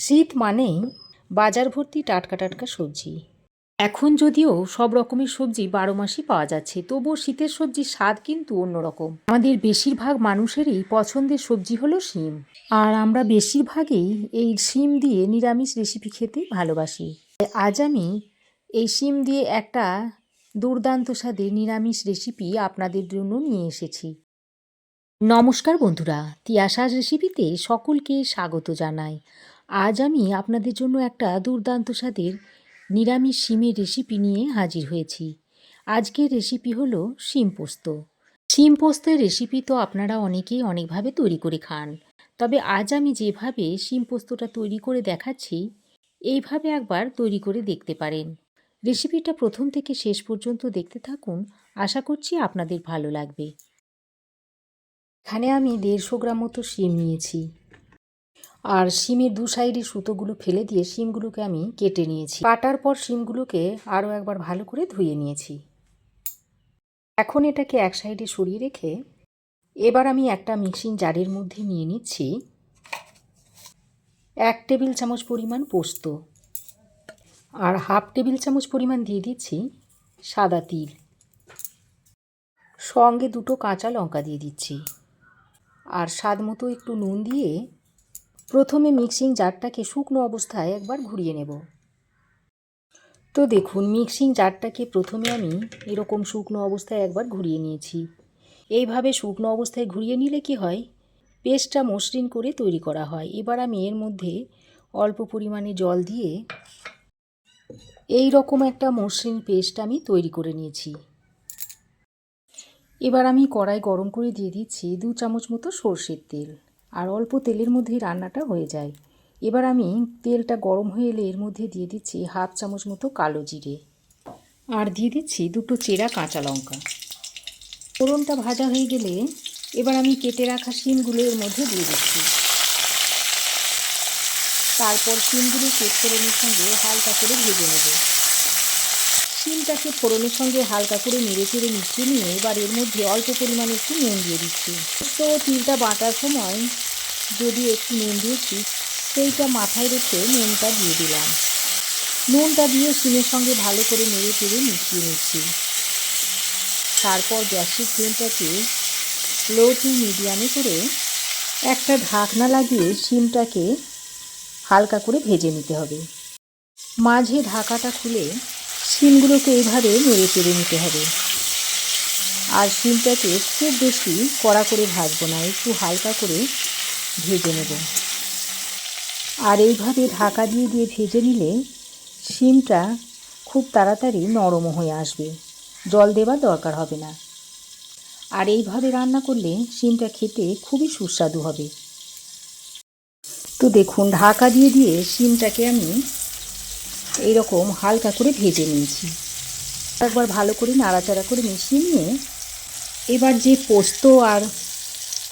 শীত মানেই বাজার ভর্তি টাটকা টাটকা সবজি। এখন যদিও সব রকমের সবজি বারো মাসই পাওয়া যাচ্ছে, তবুও শীতের সবজির স্বাদ কিন্তু অন্যরকম। আমাদের বেশিরভাগ মানুষেরই পছন্দের সবজি হলো শিম। আর আমরা বেশিরভাগই এই শিম দিয়ে নিরামিষ রেসিপি খেতে ভালোবাসি। আজ আমি এই শিম দিয়ে একটা দুর্দান্ত স্বাদের নিরামিষ রেসিপি আপনাদের জন্য নিয়ে এসেছি। নমস্কার বন্ধুরা তিয়াশাস রেসিপিতে সকলকে স্বাগত জানাই। আজ আমি আপনাদের জন্য একটা দুর্দান্ত স্বাদের নিরামিষ শিমের রেসিপি নিয়ে হাজির হয়েছি। আজকের রেসিপি হলো শিম পোস্ত। শিম পোস্তের রেসিপি তো আপনারা অনেকেই অনেকভাবে তৈরি করে খান। তবে আজ আমি যেভাবে শিম পোস্তটা তৈরি করে দেখাচ্ছি, এইভাবে একবার তৈরি করে দেখতে পারেন। রেসিপিটা প্রথম থেকে শেষ পর্যন্ত দেখতে থাকুন, আশা করছি আপনাদের ভালো লাগবে। এখানে আমি দেড়শো গ্রাম মতো শিম নিয়েছি। আর শিমের দু সাইডে সুতোগুলো ফেলে দিয়ে শিমগুলোকে আমি কেটে নিয়েছি। কাটার পর শিমগুলোকে আরও একবার ভালো করে ধুয়ে নিয়েছি। এখন এটাকে এক সাইডে সরিয়ে রেখে এবার আমি একটা মিক্সিং জারের মধ্যে নিয়ে নিচ্ছি। এক টেবিল চামচ পরিমাণ পোস্ত আর হাফ টেবিল চামচ পরিমাণ দিয়ে দিচ্ছি সাদা তিল। সঙ্গে দুটো কাঁচা লঙ্কা দিয়ে দিচ্ছি। আর স্বাদ মতো একটু নুন দিয়ে প্রথমে মিক্সিং জারটাকে শুকনো অবস্থায় একবার ঘুরিয়ে নেব। তো দেখুন, মিক্সিং জারটাকে প্রথমে আমি এরকম শুকনো অবস্থায় একবার ঘুরিয়ে নিয়েছি। এইভাবে শুকনো অবস্থায় ঘুরিয়ে নিলে কি হয়? পেস্টটা মসৃণ করে তৈরি করা হয়। এবার আমি এর মধ্যে অল্প পরিমাণে জল দিয়ে এই রকম একটা মসৃণ পেস্ট আমি তৈরি করে নিয়েছি। এবার আমি কড়াই গরম করে দিয়ে দিচ্ছি দু চামচ মতো সর্ষের তেল। আর অল্প তেলের মধ্যেই রান্নাটা হয়ে যায়। এবার আমি তেলটা গরম হয়ে এলে এর মধ্যে দিয়ে দিচ্ছি হাফ চামচ মতো কালো জিরে। আর দিয়ে দিচ্ছি দুটো চেরা কাঁচা লঙ্কা। ফোড়নটা ভাজা হয়ে গেলে এবার আমি কেটে রাখা শিমগুলো এর মধ্যে দিয়ে দিচ্ছি। তারপর শিমগুলো কেট ফোড়নের সঙ্গে হালকা করে ভেজে নেব। শিমটাকে ফোড়নের সঙ্গে হালকা করে নেড়ে চেড়ে মিশিয়ে নিয়ে এবার এর মধ্যে অল্প পরিমাণে একটু নুন দিয়ে দিচ্ছি। তো তিলটা বাটার সময় যদি একটু নুন দিয়েছি, সেইটা মাথায় রেখে নুনটা দিয়ে দিলাম। নুনটা দিয়ে শিমের সঙ্গে ভালো করে নেড়ে চেড়ে মিশিয়ে নিচ্ছি। তারপর গ্যাসের ফ্লেমটাকে লো টু মিডিয়ামে করে একটা ঢাকনা লাগিয়ে শিমটাকে হালকা করে ভেজে নিতে হবে। মাঝে ঢাকাটা খুলে শিমগুলোকে এইভাবে নেড়ে চেড়ে নিতে হবে। আর শিমটাকে খুব বেশি কড়া করে ভাজবো না, একটু হালকা করে ভেজে নেব। আর এইভাবে ঢাকা দিয়ে দিয়ে ভেজে নিলে শিমটা খুব তাড়াতাড়ি নরম হয়ে আসবে। জল দেওয়ার দরকার হবে না। আর এইভাবে রান্না করলে শিমটা খেতে খুবই সুস্বাদু হবে। তো দেখুন, ঢাকা দিয়ে দিয়ে শিমটাকে আমি এইরকম হালকা করে ভেজে নিয়েছি। একবার ভালো করে নাড়াচাড়া করে মিশিয়ে নিয়ে এবার যে পোস্ত আর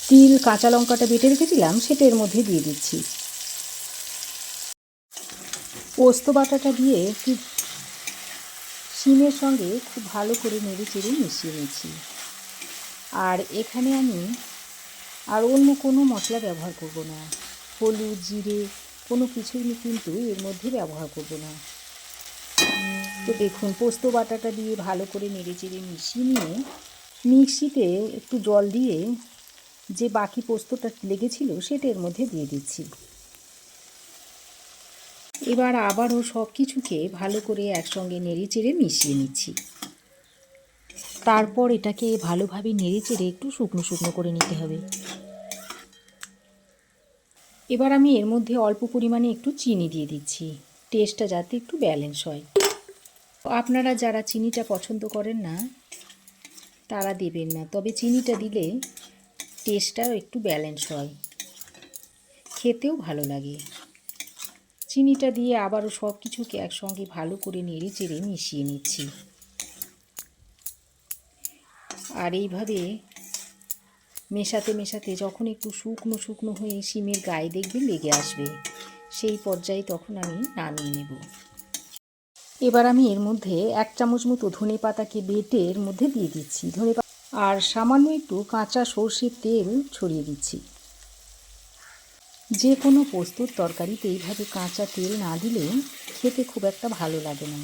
তিল, কাঁচা লঙ্কাটা বেটে রেখেছিলাম, সেটা এর মধ্যে দিয়ে দিচ্ছি। পোস্ত বাটাটা দিয়ে একটু শিমের সঙ্গে খুব ভালো করে নেড়ে চেড়ে মিশিয়ে নিচ্ছি আর এখানে আমি আর অন্য কোনো মশলা ব্যবহার করব না। হলুদ, জিরে কোনো কিছুই কিন্তু এর মধ্যে ব্যবহার করব না। তো দেখুন, পোস্ত বাটাটা দিয়ে ভালো করে নেড়ে চেড়ে মিশিয়ে নিয়ে মিক্সিতে একটু জল দিয়ে যে বাকি পোস্তটা লেগেছিল সেটা এর মধ্যে দিয়ে দিচ্ছি। এবার আবারও সব কিছুকে ভালো করে একসঙ্গে নেড়ে চেড়ে মিশিয়ে নিচ্ছি। তারপর এটাকে ভালোভাবে নেড়ে চেড়ে একটু শুকনো শুকনো করে নিতে হবে। এবার আমি এর মধ্যে অল্প পরিমাণে একটু চিনি দিয়ে দিচ্ছি। টেস্টটা যাতে একটু ব্যালেন্স হয়। আপনারা যারা চিনিটা পছন্দ করেন না, তারা দেবেন না। তবে চিনিটা দিলে টেস্টটাও একটু ব্যালেন্স হয়। খেতেও ভালো লাগে। চিনিটা দিয়ে আবারও সব কিছুকে একসঙ্গে ভালো করে নেড়ে চেড়ে মিশিয়ে নিচ্ছি। আর এইভাবে মেশাতে মেশাতে যখন একটু শুকনো শুকনো হয়ে শিমের গায়ে দেখবে লেগে আসবে। সেই পর্যায়ে তখন আমি নামিয়ে নেব। এবার আমি এর মধ্যে এক চামচ মতো ধনে পাতাকে বেটে এর মধ্যে দিয়ে দিচ্ছি। ধনে আর সামান্য একটু কাঁচা সর্ষের তেল ছড়িয়ে দিচ্ছি। যে কোনো পোস্তর তরকারিতে এইভাবে কাঁচা তেল না দিলে খেতে খুব একটা ভালো লাগে না।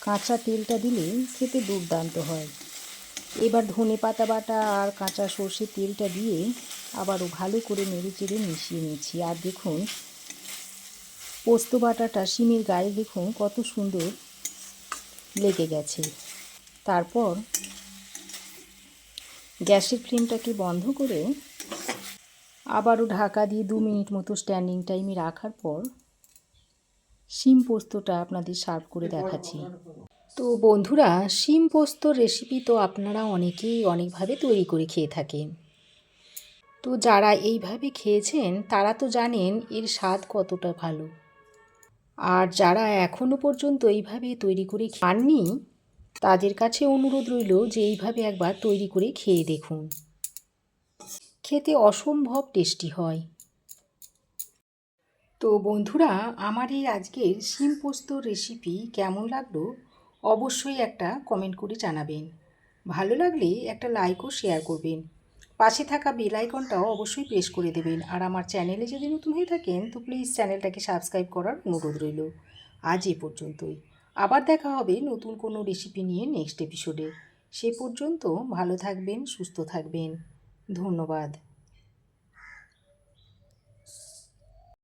কাঁচা তেলটা দিলে খেতে দুর্দান্ত হয়। এবার ধনে পাতা বাটা আর কাঁচা সর্ষের তেলটা দিয়ে আবারও ভালো করে নেড়ে চেড়ে মিশিয়ে নিচ্ছি। আর দেখুন, পোস্ত বাটাটা শিমের গায়ে দেখুন কত সুন্দর লেগে গেছে। তারপর গ্যাসের ফ্লেমটাকে বন্ধ করে আবারও ঢাকা দিয়ে দু মিনিট মতো স্ট্যান্ডিং টাইমে রাখার পর শিম পোস্তটা আপনাদের সার্ভ করে দেখাচ্ছি। তো বন্ধুরা, শিম পোস্তর রেসিপি তো আপনারা অনেকেই অনেকভাবে তৈরি করে খেয়ে থাকেন। তো যারা এইভাবে খেয়েছেন, তারা তো জানেন এর স্বাদ কতটা ভালো। আর যারা এখনও পর্যন্ত এইভাবে তৈরি করে খাননি, তাদের কাছে অনুরোধ রইল যে এইভাবে একবার তৈরি করে খেয়ে দেখুন। খেতে অসম্ভব টেস্টি হয়। তো বন্ধুরা, আমার এই আজকের শিম পোস্তর রেসিপি কেমন লাগল? অবশ্যই একটা কমেন্ট করে জানাবেন। ভালো লাগলে একটা লাইক ও শেয়ার করবেন। পাশে থাকা বেল আইকনটাও অবশ্যই প্রেস করে দেবেন। আর আমার চ্যানেলে যদি নতুন হয়ে থাকেন, তো প্লিজ চ্যানেলটাকে সাবস্ক্রাইব করার অনুরোধ রইল। আজ এ পর্যন্তই। আবার দেখা হবে নতুন কোনো রেসিপি নিয়ে নেক্সট এপিসোডে সে পর্যন্ত ভালো থাকবেন, সুস্থ থাকবেন। ধন্যবাদ।